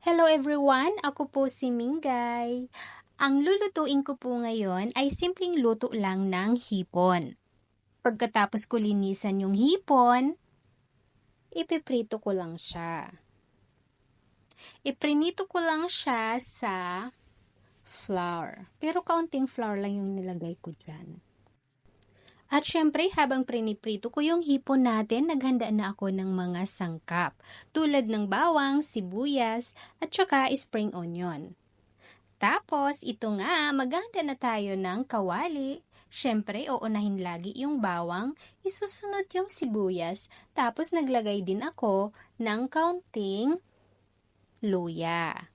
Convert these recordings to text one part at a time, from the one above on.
Hello everyone, ako po si Mingay. Ang lulutuin ko po ngayon ay simpleng luto lang ng hipon. Pagkatapos ko linisan yung hipon, ipiprito ko lang siya. Iprinito ko lang siya sa flour. Pero kaunting flour lang yung nilagay ko dyan. At syempre, habang priniprito ko yung hipon natin, naghanda na ako ng mga sangkap, tulad ng bawang, sibuyas, at saka spring onion. Tapos, ito nga, maghanda na tayo ng kawali. Syempre, uunahin lagi yung bawang, isusunod yung sibuyas, tapos naglagay din ako ng kaunting luya.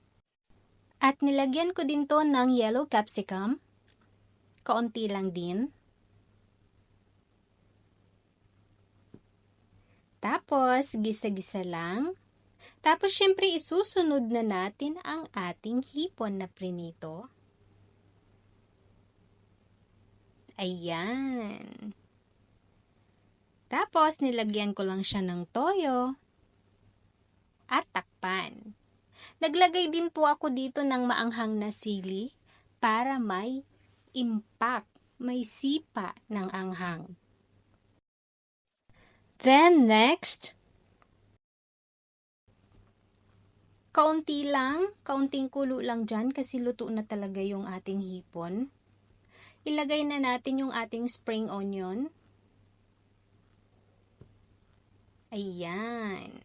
At nilagyan ko din to ng yellow capsicum. Kaunti lang din. Tapos, gisa-gisa lang. Tapos, syempre, isusunod na natin ang ating hipon na prinito. Ayan. Tapos, nilagyan ko lang siya ng toyo at takpan. Naglagay din po ako dito ng maanghang na sili para may impact, may sipa ng anghang. Then next, kaunti lang, kaunting kulo lang dyan kasi luto na talaga yung ating hipon. Ilagay na natin yung ating spring onion. Ayan.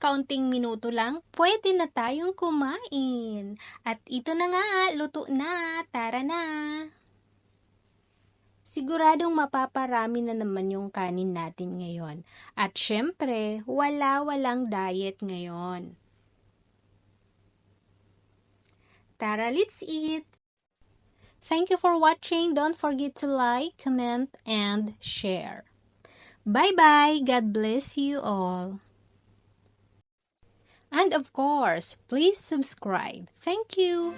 Kaunting minuto lang, pwede na tayong kumain. At ito na nga, luto na, tara na. Siguradong mapaparami na naman yung kanin natin ngayon. At syempre, wala-walang diet ngayon. Tara, let's eat! Thank you for watching. Don't forget to like, comment, and share. Bye-bye. God bless you all. And of course, please subscribe. Thank you.